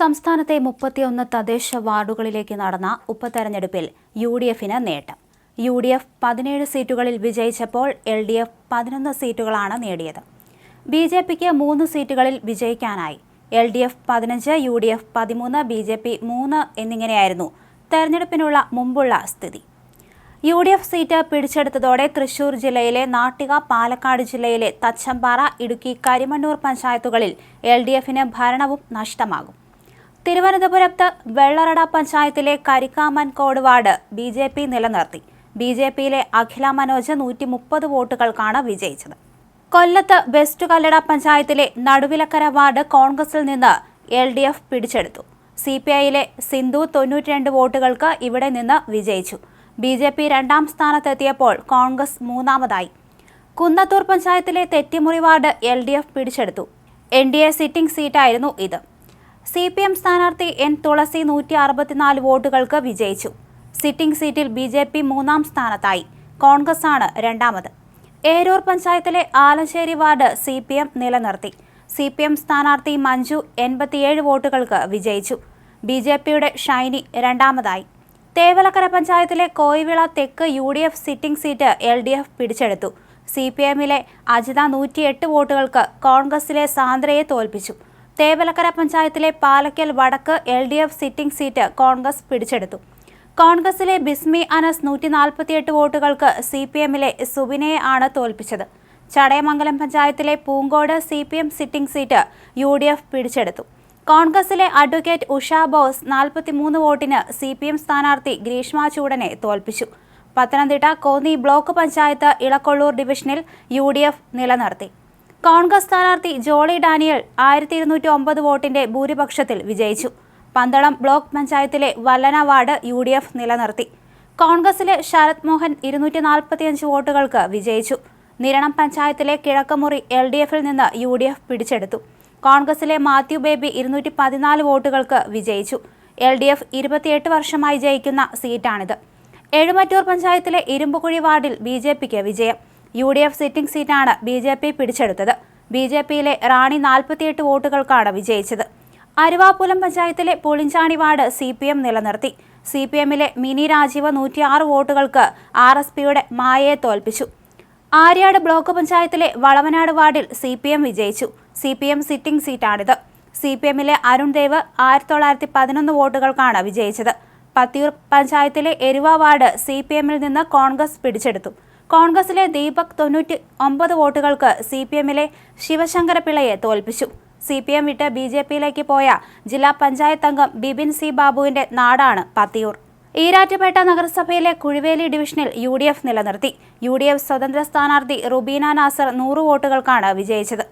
സംസ്ഥാനത്തെ മുപ്പത്തിയൊന്ന് തദ്ദേശ വാർഡുകളിലേക്ക് നടന്ന ഉപതെരഞ്ഞെടുപ്പിൽ യു ഡി എഫിന് നേട്ടം. യു ഡി എഫ് പതിനേഴ് സീറ്റുകളിൽ വിജയിച്ചപ്പോൾ എൽ ഡി എഫ് പതിനൊന്ന് സീറ്റുകളാണ് നേടിയത്. ബി ജെ പിക്ക് മൂന്ന് സീറ്റുകളിൽ വിജയിക്കാനായി. എൽ ഡി എഫ് പതിനഞ്ച് യു ഡി എഫ് പതിമൂന്ന് ബി ജെ പി മൂന്ന് എന്നിങ്ങനെയായിരുന്നു തെരഞ്ഞെടുപ്പിനുള്ള മുമ്പുള്ള സ്ഥിതി. യു ഡി എഫ് സീറ്റ് പിടിച്ചെടുത്തതോടെ തൃശൂർ ജില്ലയിലെ നാട്ടിക പാലക്കാട് ജില്ലയിലെ തച്ചമ്പാറ ഇടുക്കി കരിമണ്ണൂർ പഞ്ചായത്തുകളിൽ എൽ ഡി എഫിന് ഭരണവും നഷ്ടമാകും. തിരുവനന്തപുരത്ത് വെള്ളറട പഞ്ചായത്തിലെ Karikkamancode ward B J P നിലനിർത്തി. ബി ജെ പിയിലെ അഖില മനോജ് നൂറ്റി മുപ്പത് വോട്ടുകൾക്കാണ് വിജയിച്ചത്. കൊല്ലത്ത് വെസ്റ്റ് കല്ലട പഞ്ചായത്തിലെ നടുവിലക്കര വാർഡ് കോൺഗ്രസിൽ നിന്ന് എൽ ഡി എഫ് പിടിച്ചെടുത്തു. സി പി ഐയിലെ സിന്ധു തൊണ്ണൂറ്റിരണ്ട് വോട്ടുകൾക്ക് ഇവിടെ നിന്ന് വിജയിച്ചു. ബി ജെ പി രണ്ടാം സ്ഥാനത്തെത്തിയപ്പോൾ കോൺഗ്രസ് മൂന്നാമതായി. കുന്നത്തൂർ പഞ്ചായത്തിലെ Thettimuri ward L D F പിടിച്ചെടുത്തു. എൻ ഡി എ സിറ്റിംഗ് സീറ്റായിരുന്നു ഇത്. സി പി എം സ്ഥാനാർത്ഥി എൻ തുളസി നൂറ്റി അറുപത്തിനാല് വോട്ടുകൾക്ക് വിജയിച്ചു. സിറ്റിംഗ് സീറ്റിൽ ബി ജെ പി മൂന്നാം സ്ഥാനത്തായി. കോൺഗ്രസ് ആണ് രണ്ടാമത്. ഏരൂർ പഞ്ചായത്തിലെ Alasseri ward C P M നിലനിർത്തി. സി പി എം സ്ഥാനാർത്ഥി മഞ്ജു എൺപത്തിയേഴ് വോട്ടുകൾക്ക് വിജയിച്ചു. ബി ജെ പിയുടെ ഷൈനി രണ്ടാമതായി. തേവലക്കര പഞ്ചായത്തിലെ കോയിവിള തെക്ക് U D F sitting seat L D F പിടിച്ചെടുത്തു. സി പി എമ്മിലെ അജിത നൂറ്റിയെട്ട് വോട്ടുകൾക്ക് കോൺഗ്രസിലെ സാന്ദ്രയെ തോൽപ്പിച്ചു. തേവലക്കര പഞ്ചായത്തിലെ പാലക്കൽ വടക്ക് L D F sitting seat Congress പിടിച്ചെടുത്തു. കോൺഗ്രസിലെ ബിസ്മി അനസ് നൂറ്റി നാൽപ്പത്തിയെട്ട് വോട്ടുകൾക്ക് സി പി എമ്മിലെ സുബിനയെ ആണ് തോൽപ്പിച്ചത്. ചടയമംഗലം പഞ്ചായത്തിലെ Poonkode C P M sitting seat U D F പിടിച്ചെടുത്തു. കോൺഗ്രസിലെ അഡ്വക്കേറ്റ് ഉഷ ബോസ് നാൽപ്പത്തിമൂന്ന് വോട്ടിന് സി പി എം സ്ഥാനാർത്ഥി ഗ്രീഷ്മ ചൂടനെ തോൽപ്പിച്ചു. പത്തനംതിട്ട കോന്നി ബ്ലോക്ക് പഞ്ചായത്ത് ഇളക്കൊള്ളൂർ ഡിവിഷനിൽ യു ഡി എഫ് നിലനിർത്തി. കോൺഗ്രസ് സ്ഥാനാർത്ഥി ജോളി ഡാനിയൽ ആയിരത്തി ഇരുന്നൂറ്റി ഒമ്പത് വോട്ടിന്റെ ഭൂരിപക്ഷത്തിൽ വിജയിച്ചു. പന്തളം ബ്ലോക്ക് പഞ്ചായത്തിലെ Vallana ward U D F നിലനിർത്തി. കോൺഗ്രസിലെ ശരത് മോഹൻ ഇരുന്നൂറ്റി നാൽപ്പത്തിയഞ്ച് വോട്ടുകൾക്ക് വിജയിച്ചു. നിരണം പഞ്ചായത്തിലെ കിഴക്കമുറി എൽ ഡി എഫിൽ നിന്ന് യു ഡി എഫ് പിടിച്ചെടുത്തു. കോൺഗ്രസിലെ മാത്യു ബേബി ഇരുന്നൂറ്റി പതിനാല് വോട്ടുകൾക്ക് വിജയിച്ചു. എൽ ഡി എഫ് ഇരുപത്തിയെട്ട് വർഷമായി ജയിക്കുന്ന സീറ്റാണിത്. എഴുമറ്റൂർ പഞ്ചായത്തിലെ ഇരുമ്പുകുഴി വാർഡിൽ ബി ജെ പിക്ക് വിജയം. യു ഡി എഫ് സിറ്റിംഗ് സീറ്റാണ് ബി ജെ പി പിടിച്ചെടുത്തത്. ബി ജെ പിയിലെ റാണി നാൽപ്പത്തിയെട്ട് വോട്ടുകൾക്കാണ് വിജയിച്ചത്. അരുവാപ്പുലം പഞ്ചായത്തിലെ Pulinchani ward C P M നിലനിർത്തി. സി പി എമ്മിലെ മിനി രാജീവ് നൂറ്റിയാറ് വോട്ടുകൾക്ക് ആർ എസ് പിയുടെ മായയെ തോൽപ്പിച്ചു. ആര്യാട് ബ്ലോക്ക് പഞ്ചായത്തിലെ വളവനാട് വാർഡിൽ സി പി എം വിജയിച്ചു. സി പി എം സിറ്റിംഗ് സീറ്റാണിത്. സി പി എമ്മിലെ അരുൺ ദേവ് ആയിരത്തി തൊള്ളായിരത്തി പതിനൊന്ന് വോട്ടുകൾക്കാണ് വിജയിച്ചത്. പത്തിയൂർ പഞ്ചായത്തിലെ എരുവ വാർഡ് സി പി എമ്മിൽ നിന്ന് കോൺഗ്രസ് പിടിച്ചെടുത്തു. കോൺഗ്രസിലെ ദീപക് തൊണ്ണൂറ്റി ഒമ്പത് വോട്ടുകൾക്ക് സി പി എമ്മിലെ ശിവശങ്കരപിള്ളയെ തോൽപ്പിച്ചു. സി പി എം വിട്ട് ബി ജെ പിയിലേക്ക് പോയ ജില്ലാ പഞ്ചായത്ത് അംഗം ബിബിൻ സി ബാബുവിന്റെ നാടാണ് പത്തിയൂർ. ഈരാറ്റുപേട്ട നഗരസഭയിലെ കുഴിവേലി ഡിവിഷനിൽ യു ഡി എഫ് നിലനിർത്തി. യു ഡി എഫ് സ്വതന്ത്ര സ്ഥാനാർത്ഥി റുബീന നാസർ നൂറ് വോട്ടുകൾക്കാണ് വിജയിച്ചത്.